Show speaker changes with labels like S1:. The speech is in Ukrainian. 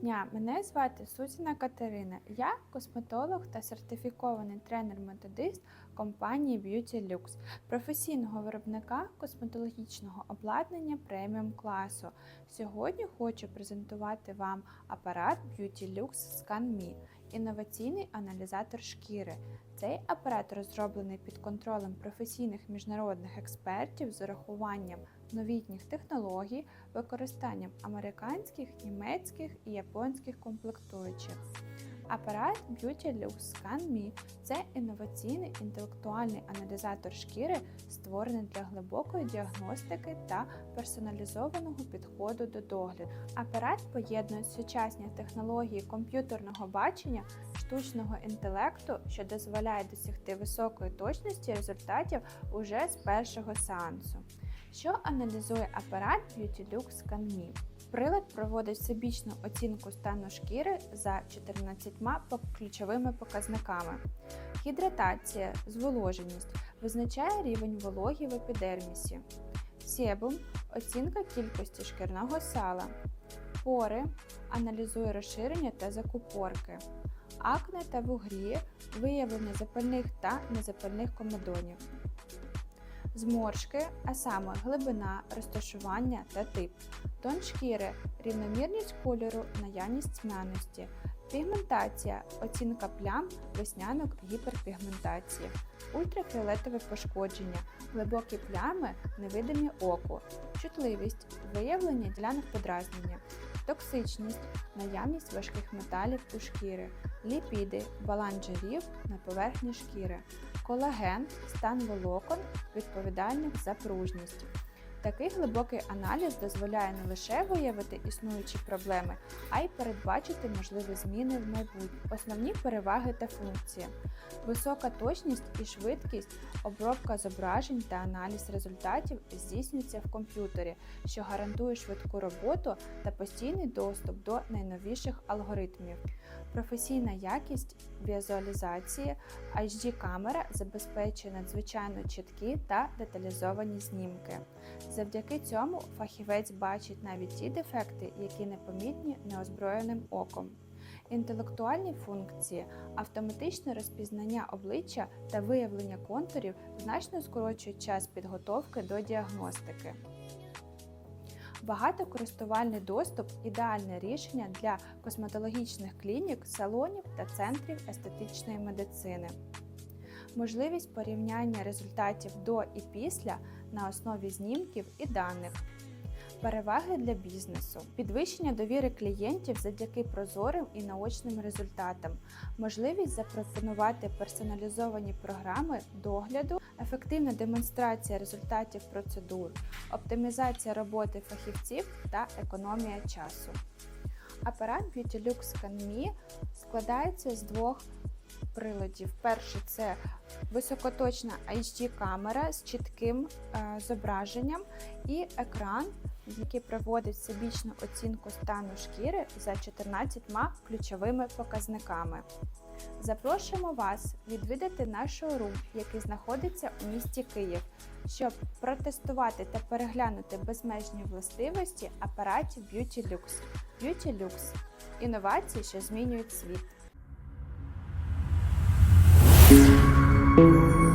S1: дня! Мене звати Сузіна Катерина. Я косметолог та сертифікований тренер-методист компанії Beauty Lux, професійного виробника косметологічного обладнання преміум класу. Сьогодні хочу презентувати вам апарат Beauty Lux Scan Me – інноваційний аналізатор шкіри. Цей апарат розроблений під контролем професійних міжнародних експертів з урахуванням новітніх технологій, використанням американських, німецьких і японських комплектуючих. Апарат Beauty Lux Scan Me – це інноваційний інтелектуальний аналізатор шкіри, створений для глибокої діагностики та персоналізованого підходу до догляду. Апарат поєднує сучасні технології комп'ютерного бачення, штучного інтелекту, що дозволяє досягти високої точності результатів уже з першого сеансу. Що аналізує апарат Beauty Lux Scan Me? Прилад проводить всебічну оцінку стану шкіри за 14 ключовими показниками. Гідратація, зволоженість визначає рівень вологі в епідермісі. Себум оцінка кількості шкірного сала. Пори аналізує розширення та закупорки. Акне та вугрі виявлення запальних та незапальних комедонів. Зморшки, а саме глибина, розташування та тип, тон шкіри, рівномірність кольору, наявність тьмяності, пігментація, оцінка плям, веснянок, гіперпігментації, ультрафіолетове пошкодження, глибокі плями, невидимі оку, чутливість, виявлення ділянок подразнення, токсичність, наявність важких металів у шкіри, ліпіди, баланс жирів на поверхні шкіри, колаген, стан волокон, відповідальних за пружність. Такий глибокий аналіз дозволяє не лише виявити існуючі проблеми, а й передбачити можливі зміни в майбутньому. Основні переваги та функції: висока точність і швидкість, обробка зображень та аналіз результатів здійснюється в комп'ютері, що гарантує швидку роботу та постійний доступ до найновіших алгоритмів. Професійна якість візуалізації HD-камера забезпечує надзвичайно чіткі та деталізовані знімки. Завдяки цьому фахівець бачить навіть ті дефекти, які непомітні неозброєним оком. Інтелектуальні функції, автоматичне розпізнання обличчя та виявлення контурів значно скорочують час підготовки до діагностики. Багатокористувальний доступ ідеальне рішення для косметологічних клінік, салонів та центрів естетичної медицини. Можливість порівняння результатів до і після на основі знімків і даних. Переваги для бізнесу, підвищення довіри клієнтів завдяки прозорим і наочним результатам, можливість запропонувати персоналізовані програми догляду, ефективна демонстрація результатів процедур, оптимізація роботи фахівців та економія часу. Апарат Beauty Lux Scan складається з двох приладів. Перший це високоточна HD-камера з чітким е, зображенням і екран, який проводить всебічну оцінку стану шкіри за 14 ключовими показниками. Запрошуємо вас відвідати наш шоурум, який знаходиться у місті Київ, щоб протестувати та переглянути безмежні властивості апаратів Beauty Lux. Beauty Lux – інновації, що змінюють світ.
S2: thank you.